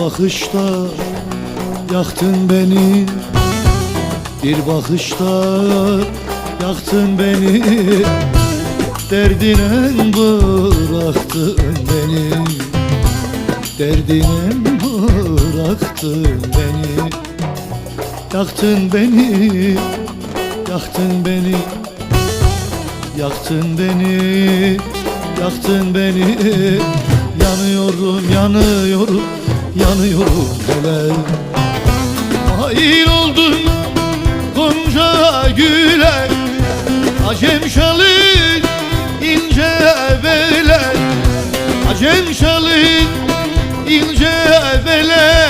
bakışta yaktın beni. Bir bakışta yaktın beni. Derdine bıraktın beni. Derdine bıraktın beni. Yaktın beni Yaktın beni. Yaktın beni Yaktın beni. Yanıyorum yanıyorum Yanıyorum hele Hain oldun Gonca güle. Acem şalı ince bele Acem şalı ince bele